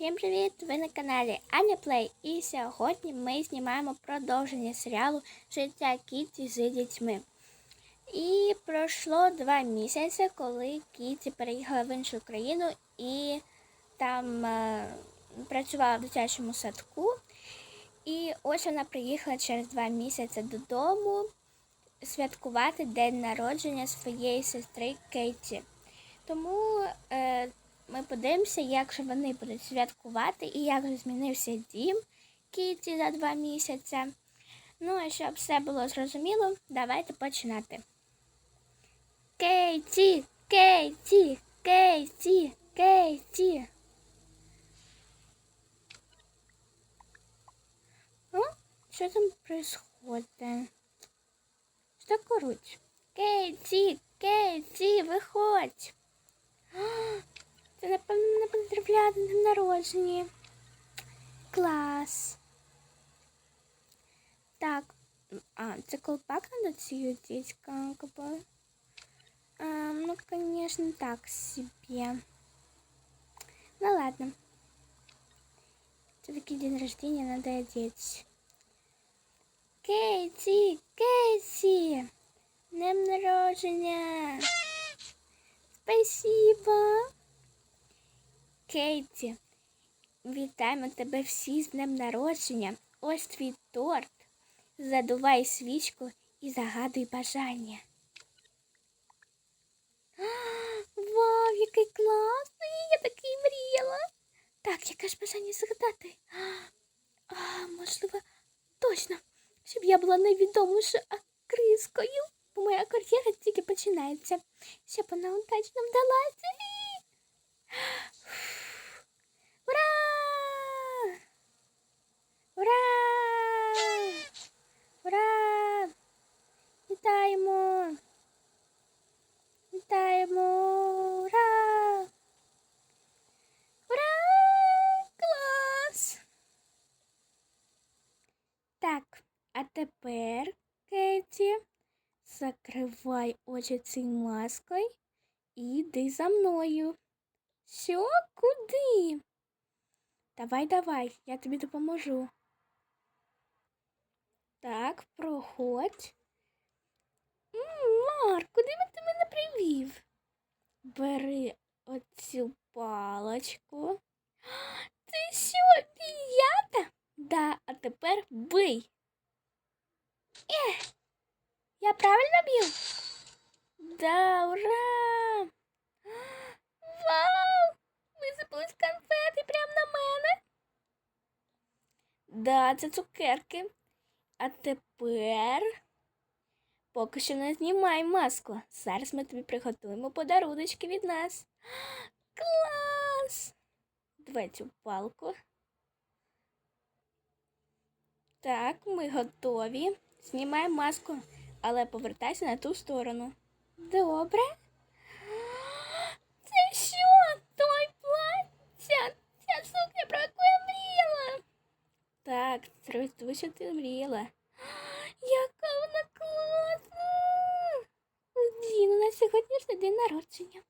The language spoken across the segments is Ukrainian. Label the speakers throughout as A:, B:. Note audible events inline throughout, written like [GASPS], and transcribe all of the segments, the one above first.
A: Всім привіт! Ви на каналі Аня Плей. І сьогодні ми знімаємо продовження серіалу Життя Кіті з дітьми. І пройшло два місяці, коли Кіті переїхала в іншу країну і там е, працювала в дитячому садку. І ось вона приїхала через два місяці додому святкувати день народження своєї сестри Кейті. Тому е, ми подивимося, як же вони будуть святкувати і як же змінився дім Кіті за два місяці. Ну, а щоб все було зрозуміло, давайте починати. Кейті, Кейті, Кейті, Кейті. О, що там происходит? Що коруть? Кейті, Кейті, виходь. Це напевно не поздравляти на народженні. Клас. Так. А, це колпак надо цією дітька. А, ну, конечно, так себе. Ну ладно. Все-таки день рождения надо одеть. Кейти, Кейти! Днем народження! Спасибо! Кейті, вітаємо тебе всі з днем народження. Ось твій торт. Задувай свічку і загадуй бажання. Вау, який класний! Я такий мріяла. Так, яке ж бажання загадати? А, можливо, точно, щоб я була найвідомішою акрискою, бо моя кар'єра тільки починається, щоб вона удачно вдалася. Ура! Ура! Вітаємо! Вітаємо! Ура! Ура! Клас! Так, а тепер, Кеті, закривай очі цією маскою і йди за мною. Що? Куди? Давай, давай, я тобі допоможу. Так, проходь. М, Марк, куди би ти мене привів? Бери оцю палочку. Ти що, п'ята? Да, а тепер бий. Ех, я правильно б'ю? Да, ура! Вау! Висипались конфети прямо на мене. Да, це цукерки. А тепер поки що не знімай маску. Зараз ми тобі приготуємо подаруночки від нас. [GASPS] Клас! Давай цю палку. Так, ми готові. Знімай маску, але повертайся на ту сторону. Добре? [GASPS] Це що? Той плаття? Ця сукня, про яку я мріяла. Так, це що ти мріяла. Яка вона класна! У Діну на сьогоднішній день народження.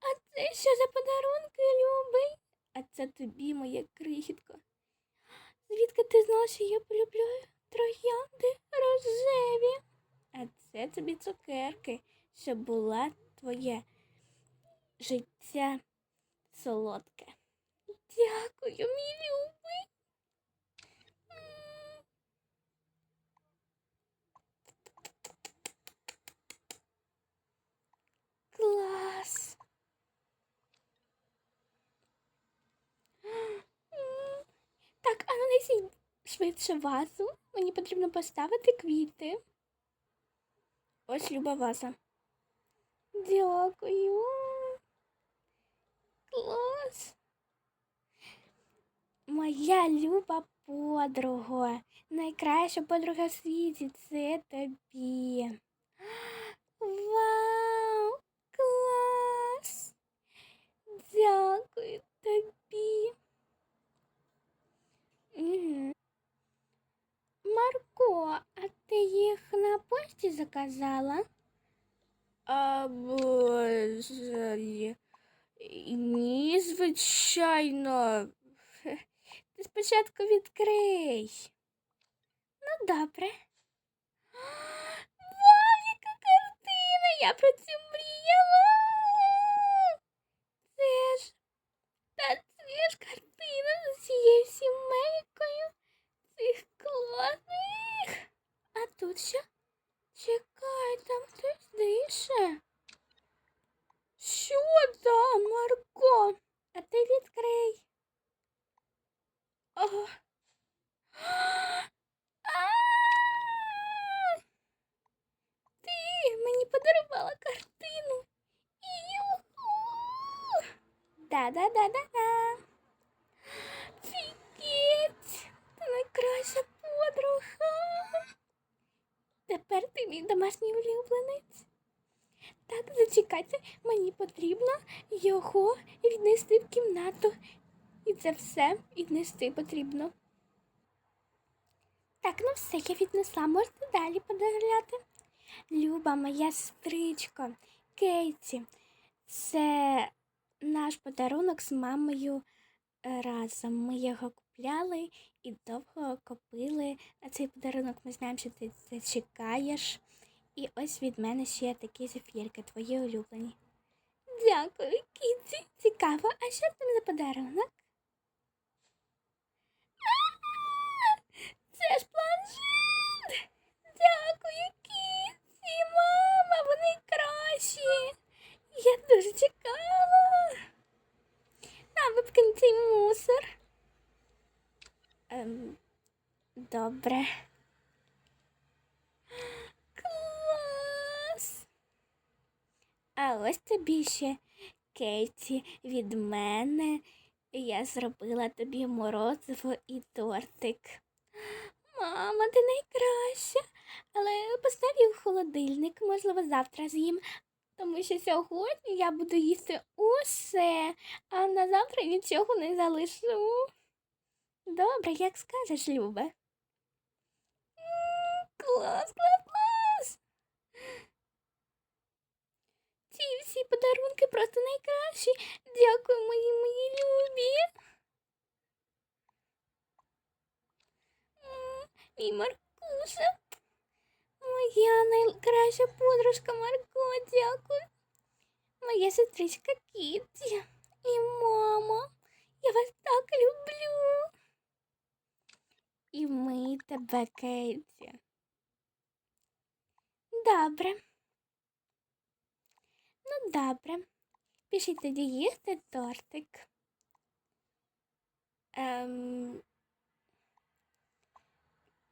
A: А це що за подарунки, любий? А це тобі, моя крихітко. Звідки ти знала, що я полюбляю троянди рожеві? А це тобі цукерки, щоб була твоя життя солодке. Дякую, мій любий. М. Клас. Так, а ну несіть швидше вазу. Мені потрібно поставити квіти. Ось люба ваза. Дякую. Клас. Моя люба подруга. Найкраща подруга в світі це тобі. Вау! Клас! Дякую тобі. Угу. Марко, а ти їх на пошті заказала?
B: А, боже,
A: Ні, звичайно. [LAUGHS] Ти спочатку відкрий. Ну, добре. [GASPS] Вау, яка картина! Я про це мріяла. Це ж та це ж картина з цією сімейкою цих класних. А тут що? Чекай, там хтось дише. Що там, Марко? А ти відкрий. О. [GASPS] Ти мені подарувала картину. Да-да-да-да-да. Фігеть! Ти найкраща подруга. Тепер ти мій домашній улюбленець. Так, зачекайте, мені потрібно його віднести в кімнату. І це все віднести потрібно. Так, ну все, я віднесла, можете далі подивляти. Люба, моя сестричко, Кейті, це наш подарунок з мамою е, разом. Ми його купляли і довго копили. На цей подарунок ми знаємо, що ти це чекаєш. І ось від мене ще такі зефірки, твої улюблені. Дякую, Кіті. Цікаво, а що там за подарунок? Це ж планшет. Дякую, Кіті, мама, вони кращі. Я дуже чекала. На, випкни цей мусор. Ем, добре. Клас. А ось тобі ще Кейті від мене. Я зробила тобі морозиво і тортик. Мама, ти найкраща. Але постав їх в холодильник, можливо, завтра з'їм. Тому що сьогодні я буду їсти усе, а на завтра нічого не залишу. Добре, як скажеш, Люба. М, Клас, клас, клас. Ці всі подарунки просто найкращі. Дякую, мої мої любі. Мій Маркуша. Моя найкраща подружка Марко, дякую. Моя сестричка Кіті і мама. Я вас так люблю. І ми тебе, Кейті. Добре. Ну, добре. Пішіть тоді їсти тортик. Ем...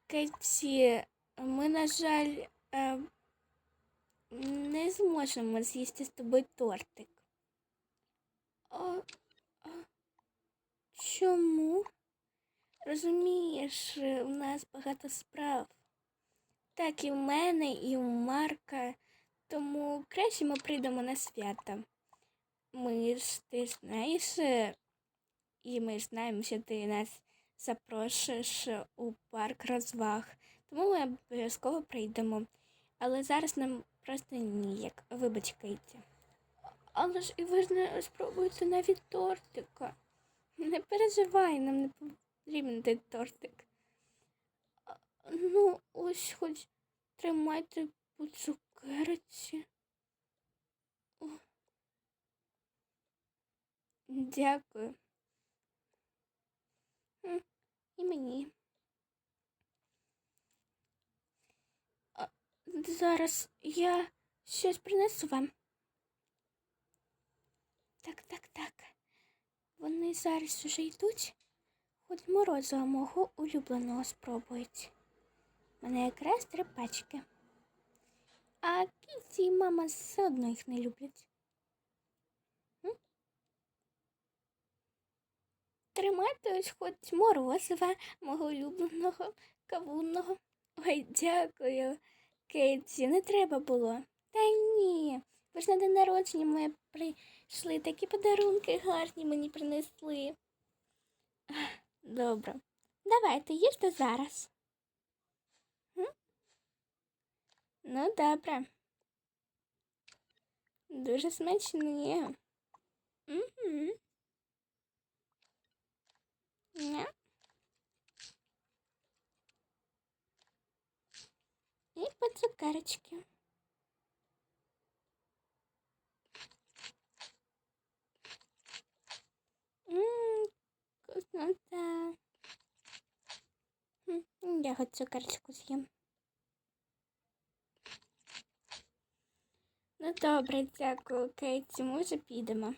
A: Кейті, ми, на жаль, ем... не зможемо з'їсти з тобою тортик. А, а... Чому? Розумієш, у нас багато справ. Так і в мене, і у Марка. Тому краще ми прийдемо на свято. Ми ж ти знаєш, е, і ми ж знаємо, що ти нас запрошуєш у парк розваг. Тому ми обов'язково прийдемо. Але зараз нам просто ніяк. Вибач, Кейті. Але ж і ви ж не спробуєте навіть тортика. Не переживай, нам не потрібен той тортик. Ну, ось хоч тримайте по цукерці. Дякую. І мені. Зараз я щось принесу вам. Так, так, так. Вони зараз уже йдуть, хоч морозива мого улюбленого спробують. У мене якраз три пачки. А кіті і мама все одно їх не люблять. М? Тримайте ось хоч морозива мого улюбленого кавунного. Ой, дякую, Кейті, не треба було. Та ні. Ви ж на день народження моє прийшли, такі подарунки гарні мені принесли. Добре. Давайте їжте зараз. Ну, добре. Дуже смачні. Угу. Не. И по цукерочке. Ммм, вкуснота. Я хоть цукерочку з'їм. Ну добре, дякую, Кейті, ми вже підемо.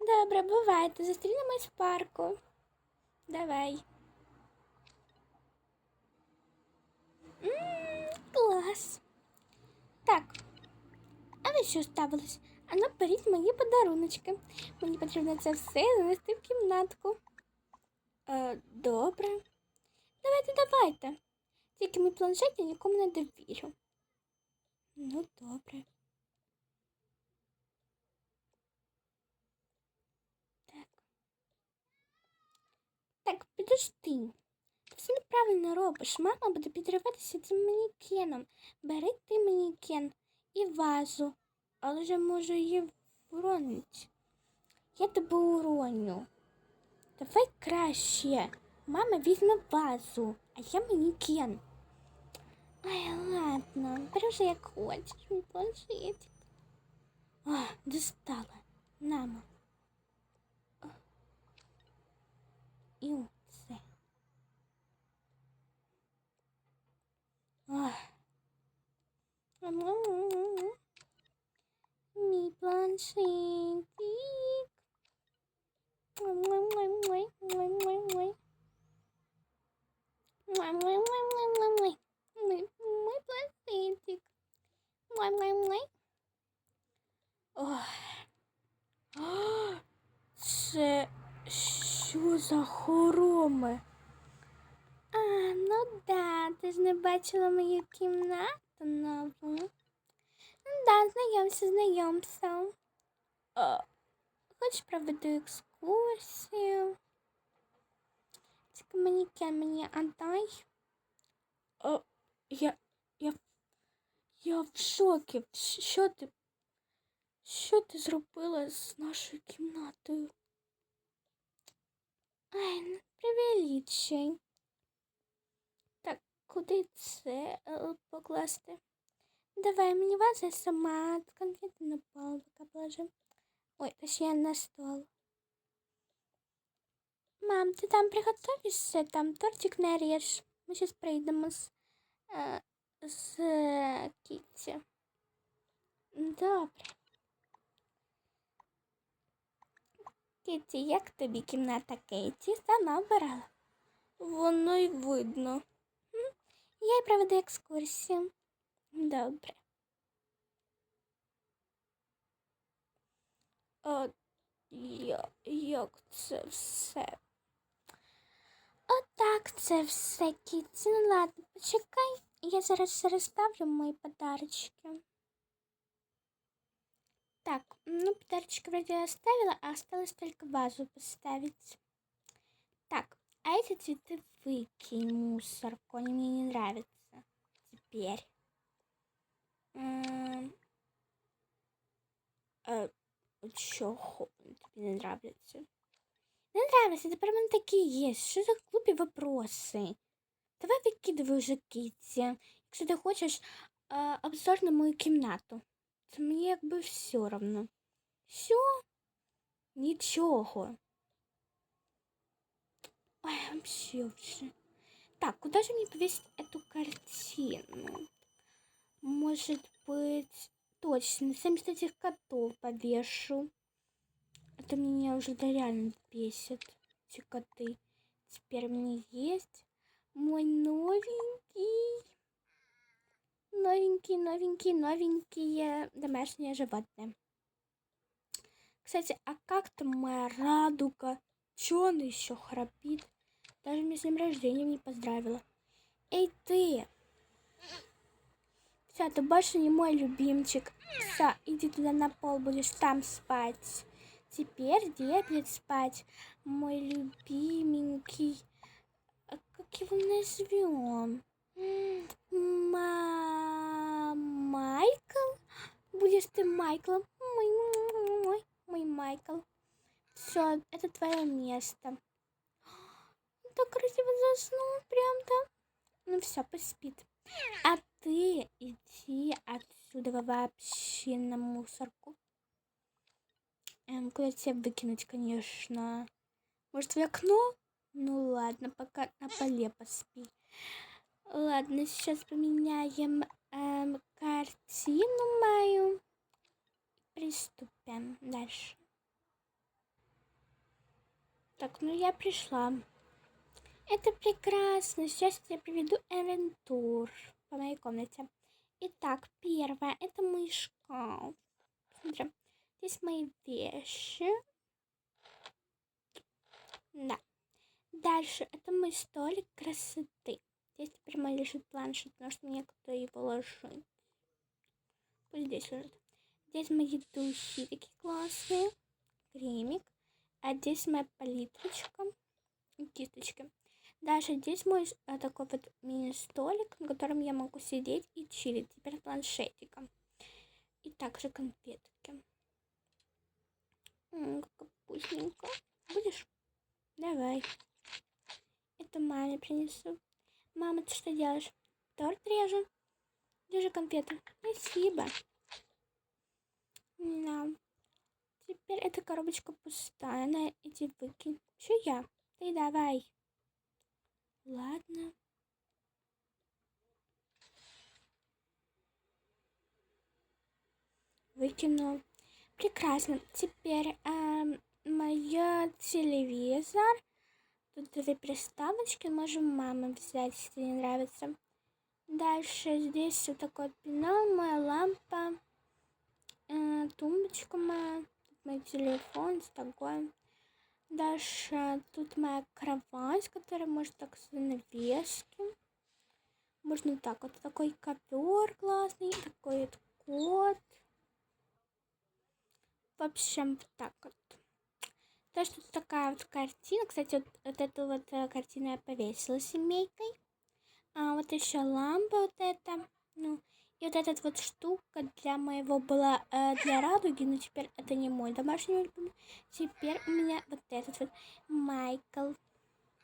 A: Добре, бувайте, зустрінемось в парку. Давай. Ммм, клас. Так. А ви що ставились? А ну беріть мої подаруночки. Мені потрібно це все занести в кімнатку. Е, добре. Давайте, давайте. Тільки мій планшет я нікому не довірю. Ну, добре. Так. Так, підожди. Все неправильно робиш. Мама буде підриватися цим манікеном. Бери ти манекен і вазу. Але ж я можу її уронити. Я тебе уроню. Давай краще. Мама візьме вазу, а я манекен. Ай, ладно, бери вже як хочеш, мій планшетик. А, достала. Нама. І Це що за хороми? А, ну да, ти ж не бачила мою кімнату нову. Ну да, знайомся, знайомся. А, Хочеш проведу екскурсію? Тільки манекен мені отдай. А, я, я, я в шокі. Що ти, що ти зробила з нашою кімнатою? Ай, не привеличай. Куди це е, покласти? Давай мені вас я сама конфети на пол поки положи. Ой, точнее на стол. Мам, ти там приготовишся, там тортик наріж. Ми зараз прийдемо з, е, з е, Кітті. Добре. Кітті, як тобі кімната Кейті? Сама обирала. Воно й видно. М, Я й проведу екскурсію. Добре. А я, як це все? Отак це все, Кітті. Ну ладно, почекай. Я зараз все розставлю мої подарочки. Так, ну подарочки вроде я оставила, а осталось только вазу поставить. Так, а эти цветы выкинь в мусорку, они мне не нравятся. Теперь. М, э, чого вони тобі не нравляться? Не нравится, тепер в мене такі є. Що за глупі вопроси? Давай викидывай вже Кітті. Якщо ти хочеш е, обзор на мою кімнату. Це мені якби все равно. Все? Нічого. Ой, вообще вже. Так, куда же мне повесить эту картину? Может быть, точно, 70 этих котов повешу. Это меня уже да реально бесит, эти коты. Теперь мне есть мой новенький, новенький, новенький, новенькие домашние животные. Кстати, а как там моя радуга? Чё она еще храпит? Даже меня с днем рождения не поздравила. Эй, ты! Все, ты больше не мой любимчик. Все, иди туда на пол, будешь там спать. Теперь где будет спать мой любименький? А как его назовем? Ма... Майкл? Будешь ты Майклом? Мой, мой. мой Майкл. Все, это твое место. Так красиво заснул прям там. Ну все, поспит. А ты иди отсюда вообще на мусорку. Эм, куда тебя выкинуть, конечно. Может, в окно? Ну ладно, пока на поле поспи. Ладно, сейчас поменяем эм, картину мою. Приступим дальше. Так, ну я пришла. Это прекрасно. Сейчас я приведу инвентур по моей комнате. Итак, первое, это мой шкаф. Смотри, здесь мои вещи. Да. Дальше, это мой столик красоты. Здесь теперь мой лежит планшет, потому что некуда его ложить. Пусть здесь лежит. Здесь мои духи такие классные. Кремик. А здесь моя палитрочка и кисточки. Дальше здесь мой а, такой вот мини-столик, на котором я могу сидеть и чилить. Теперь планшетиком. И также конфетки. М как вкусненько. Будешь? Давай. Это маме принесу. Мама, ты что делаешь? Торт режу. Держи конфеты. Спасибо. Да. Теперь эта коробочка пустая. На эти выкинь. Что я? Ты давай. Ладно. Выкину. Прекрасно. Теперь эм, моя телевизор. Тут две приставочки. Можем мамы взять, если не нравится. Дальше здесь все такое пенал, моя лампа, э, тумбочка моя, мой телефон, с такой. Дальше тут моя кровать, которая может так с навески. Можно так вот. Такой ковер классный, такой вот кот. В общем, вот так вот. То, что тут такая вот картина. Кстати, вот, вот эту вот э, картину я повесила семейкой. А вот еще лампа вот эта. Ну, и вот эта вот штука для моего была э, для радуги, но теперь это не мой домашний любимый. Теперь у меня вот этот вот Майкл.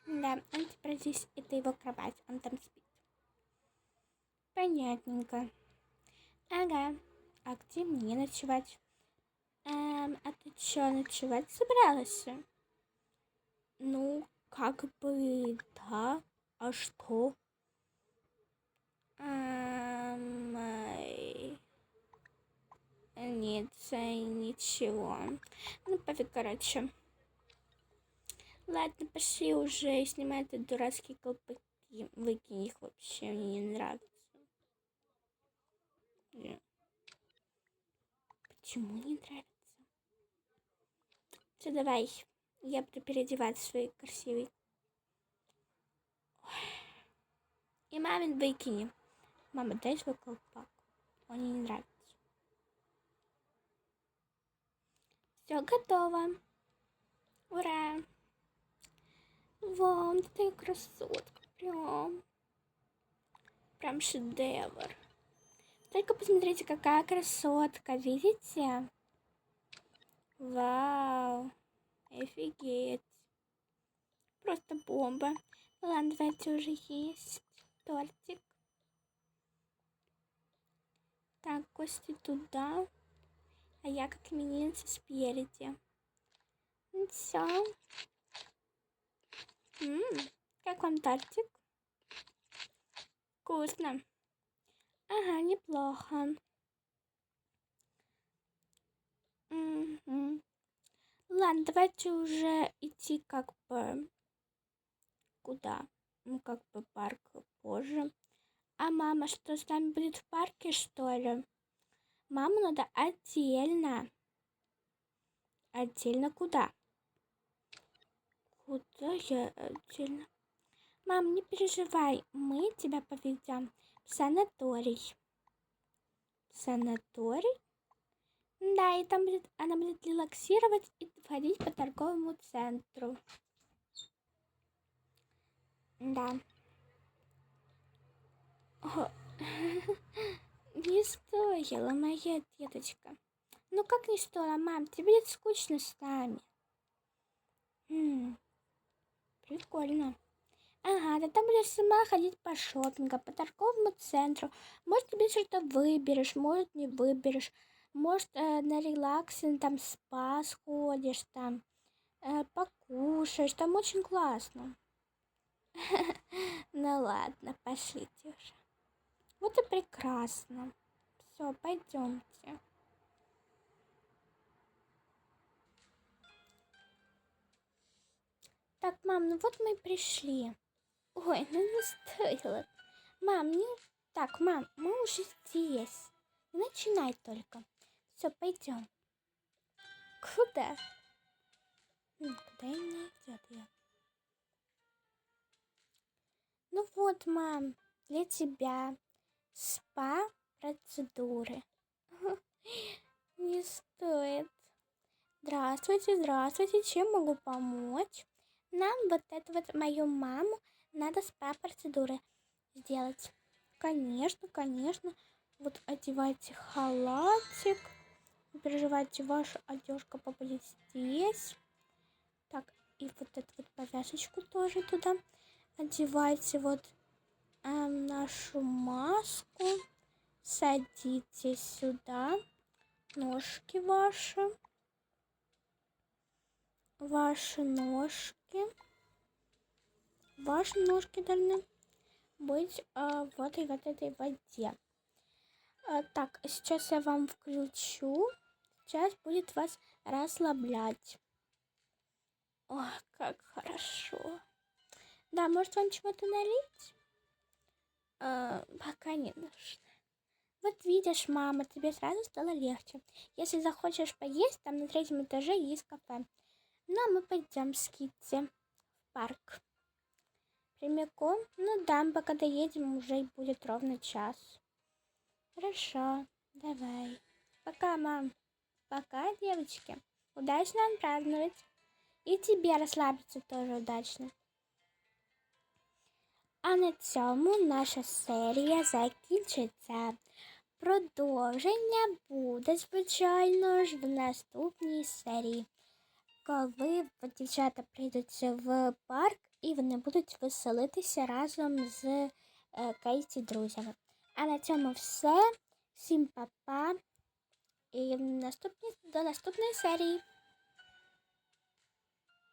A: Да, он теперь здесь, это его кровать, он там спит. Понятненько. Ага, а где мне ночевать? Эм, а ты что, ночевать собралась? Ну, как бы, да. А что? Нет, ничего. Ну, пофиг, короче. Ладно, пошли уже снимать эти дурацкие колпаки. Выкинь их вообще, мне не нравится. Почему не нравится? Все, давай. Я буду переодевать свой красивый. И мамин выкини. Мама, дай свой колпак. Он не нравится. Все готово. Ура! Вау, ты красотка. Прям. Прям шедевр. Только посмотрите, какая красотка. Видите? Вау. Офигеть. Просто бомба. Ладно, давайте уже есть тортик. Так, кости туда а я как именинница спереди. Ну все. Как вам тортик? Вкусно. Ага, неплохо. Угу. Ладно, давайте уже идти как бы куда? Ну, как бы парк позже. А мама что, с нами будет в парке, что ли? Маму надо отдельно. Отдельно куда? Куда я отдельно? Мам, не переживай, мы тебя поведем в санаторий. В санаторий? Да, и там будет, она будет релаксировать и ходить по торговому центру. Да. О. [LAUGHS] Не стоило, моя деточка. Ну как не стоило, мам, тебе будет скучно с нами. М, прикольно. Ага, да там будешь сама ходить по шопингу, по торговому центру. Может, тебе что-то выберешь, может, не выберешь. Может, э, на релаксе, там спа сходишь, там э, покушаешь. Там очень классно. [LAUGHS] Ну ладно, пошлите уже. Вот и прекрасно. Все, пойдемте. Так, мам, ну вот мы и пришли. Ой, ну не стоило. Мам, не... Так, мам, мы уже здесь. Не начинай только. Все, пойдем. Куда? Куда и не идет я? Ну вот, мам, для тебя спа процедуры. [LAUGHS] Не стоит. Здравствуйте, здравствуйте. Чем могу помочь? Нам вот это вот мою маму надо спа-процедуры сделать. Конечно, конечно. Вот одевайте халатик. Переживайте, ваша одежка попадет здесь. Так, и вот эту вот повязочку тоже туда. Одевайте вот эм, нашу маску. Садитесь сюда. Ножки ваши. Ваши ножки. Ваши ножки должны быть э, вот вот этой воде. Э, так, сейчас я вам включу. Сейчас будет вас расслаблять. О, как хорошо. Да, может вам чего-то налить? Э, пока не нужно. Вот видишь, мама, тебе сразу стало легче. Если захочешь поесть, там на третьем этаже есть кафе. Ну, а мы пойдем с Китти в парк. Прямиком? Ну да, пока доедем, уже и будет ровно час. Хорошо, давай. Пока, мам. Пока, девочки. Удачно вам праздновать. І тебе розслабитися тоже удачно. А на цьому наша серія закінчиться. Продовження буде, звичайно ж, в наступній серії, коли дівчата прийдуть в парк і вони будуть веселитися разом з е, Кейті друзями. А на цьому все. Всім па-па. І наступні, до наступної серії.